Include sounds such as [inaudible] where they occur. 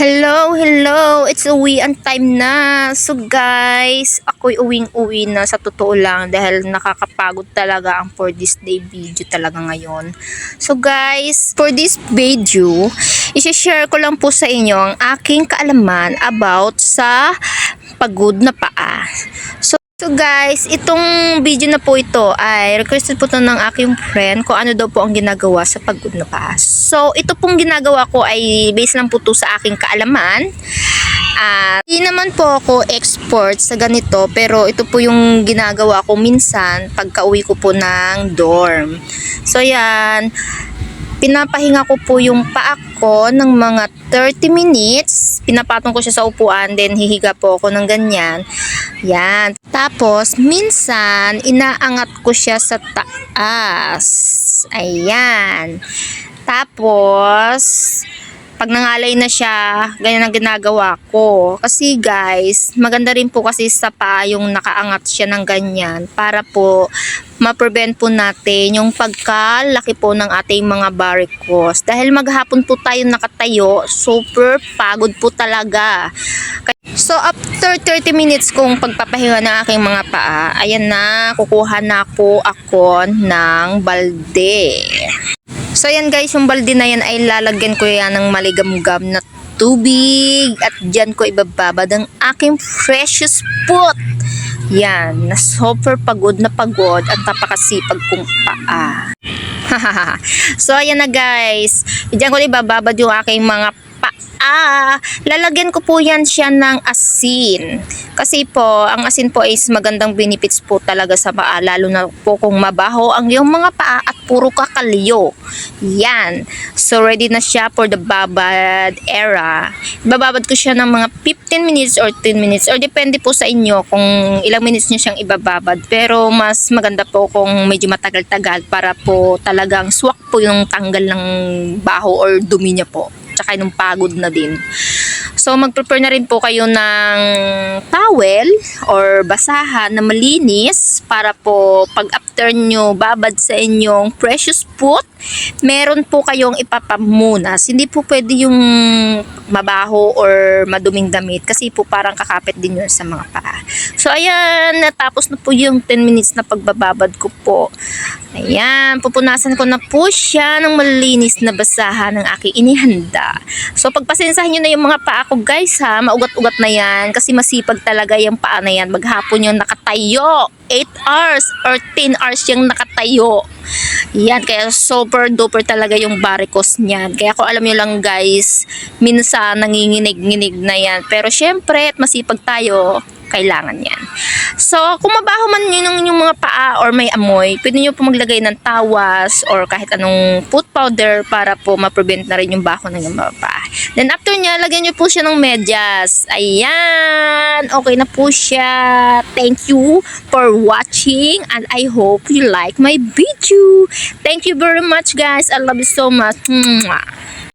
Hello, hello! It's uwian time na. So guys, ako'y uwing-uwi na sa totoo lang dahil nakakapagod talaga ang for this day video talaga ngayon. So guys, for this video, isi-share ko lang po sa inyo ang aking kaalaman about sa pagod na paa. So guys, itong video na po ito ay requested po to ng aking friend kung ano daw po ang ginagawa sa pagod na paa. So ito pong ginagawa ko ay based lang po to sa aking kaalaman. At hindi naman po ako expert sa ganito pero ito po yung ginagawa ko minsan pagka uwi ko po ng dorm. So yan, pinapahinga ko po yung paa ko ng mga 30 minutes. Pinapatong ko siya sa upuan, then hihiga po ako ng ganyan. Yan. Tapos, minsan, inaangat ko siya sa taas. Ayan. Tapos, pag nangalay na siya, ganyan ang ginagawa ko. Kasi guys, maganda rin po kasi sa paa yung nakaangat siya ng ganyan para po ma-prevent po natin yung pagkalaki po ng ating mga varicose. Dahil maghapon po tayo nakatayo, super pagod po talaga. So after 30 minutes kong pagpapahinga ng aking mga paa, ayan na, kukuha na po ako ng balde. So ayan guys, yung balde na yan ay lalagyan ko yan ng maligamgam na tubig at dyan ko ibababad ang aking precious foot. Yan, na super pagod na pagod at napakasipag kong paa. [laughs] so ayan na guys, dyan ko ibababad yung aking mga paa. Lalagyan ko po yan siya ng asin. Kasi po, ang asin po is magandang benefits po talaga sa paa. Lalo na po kung mabaho ang iyong mga paa at puro kakalyo. Yan. So, ready na siya for the babad era. Bababad ko siya ng mga 15 minutes or 10 minutes. Or depende po sa inyo kung ilang minutes nyo siyang ibababad. Pero mas maganda po kung medyo matagal-tagal para po talagang swak po yung tanggal ng baho or dumi niya po tsaka nung pagod na din. So, mag-prepare na rin po kayo ng towel or basahan na malinis para po pag after nyo babad sa inyong precious foot, meron po kayong ipapamunas. Hindi po pwede yung mabaho or maduming damit kasi po parang kakapit din yun sa mga paa. So, ayan, natapos na po yung 10 minutes na pagbababad ko po. Ayan, pupunasan ko na po siya ng malinis na basahan ng aking inihanda. So, pagpasensahan nyo na yung mga paa ko guys ha, maugat-ugat na yan kasi masipag talaga yung paa na yan. Maghapon yung nakatayo. 8 hours or 10 hours yung nakatayo. Yan, kaya super duper talaga yung varicose niyan. Kaya kung alam nyo lang guys, minsan nanginginig-nginig na yan. Pero syempre, at masipag tayo, kailangan yan. So, kung mabaho man yun yung, yung mga paa or may amoy, pwede nyo po maglagay ng tawas or kahit anong foot powder para po ma-prevent na rin yung baho ng yung mga paa. Then after nya, lagyan nyo po siya ng medyas. Ayan! Okay na po siya. Thank you for watching and I hope you like my video. Thank you very much guys. I love you so much. Mwah.